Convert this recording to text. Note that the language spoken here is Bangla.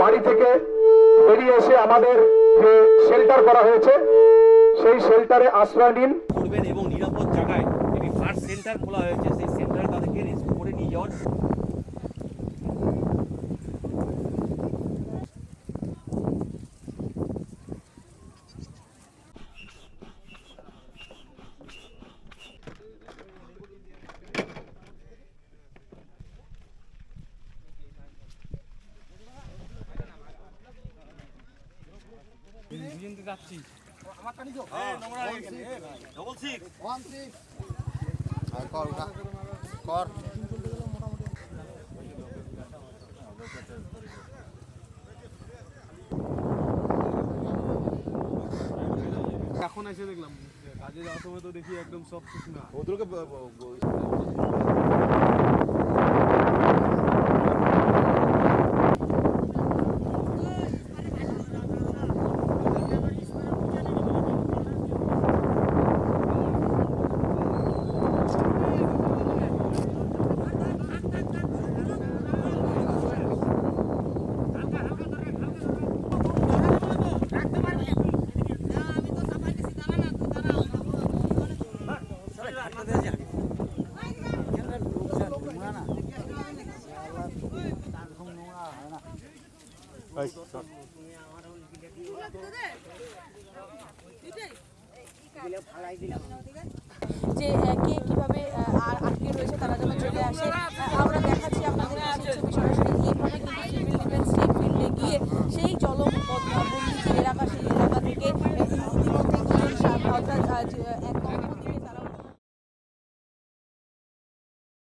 বাড়ি থেকে বেরিয়ে এসে আমাদের যে শেল্টার করা হয়েছে, সেই শেল্টারে আশ্রয় নিন। করবেন এবং নিরাপদ জায়গায় একটি ফার্স্ট সেন্টার খোলা হয়েছে, সেই সেন্টারে তাদেরকে রেস্কিউ করে নিয়ে যাওয়ার এখন এসে দেখলাম কাজে যাওয়ার সময় তো দেখি একদম সব আমাদের যে কে কীভাবে আর আটকে রয়েছে তারা যেন চলে আসে। আমরা দেখাচ্ছি আপনাদের সরাসরি গিয়ে সেই জলম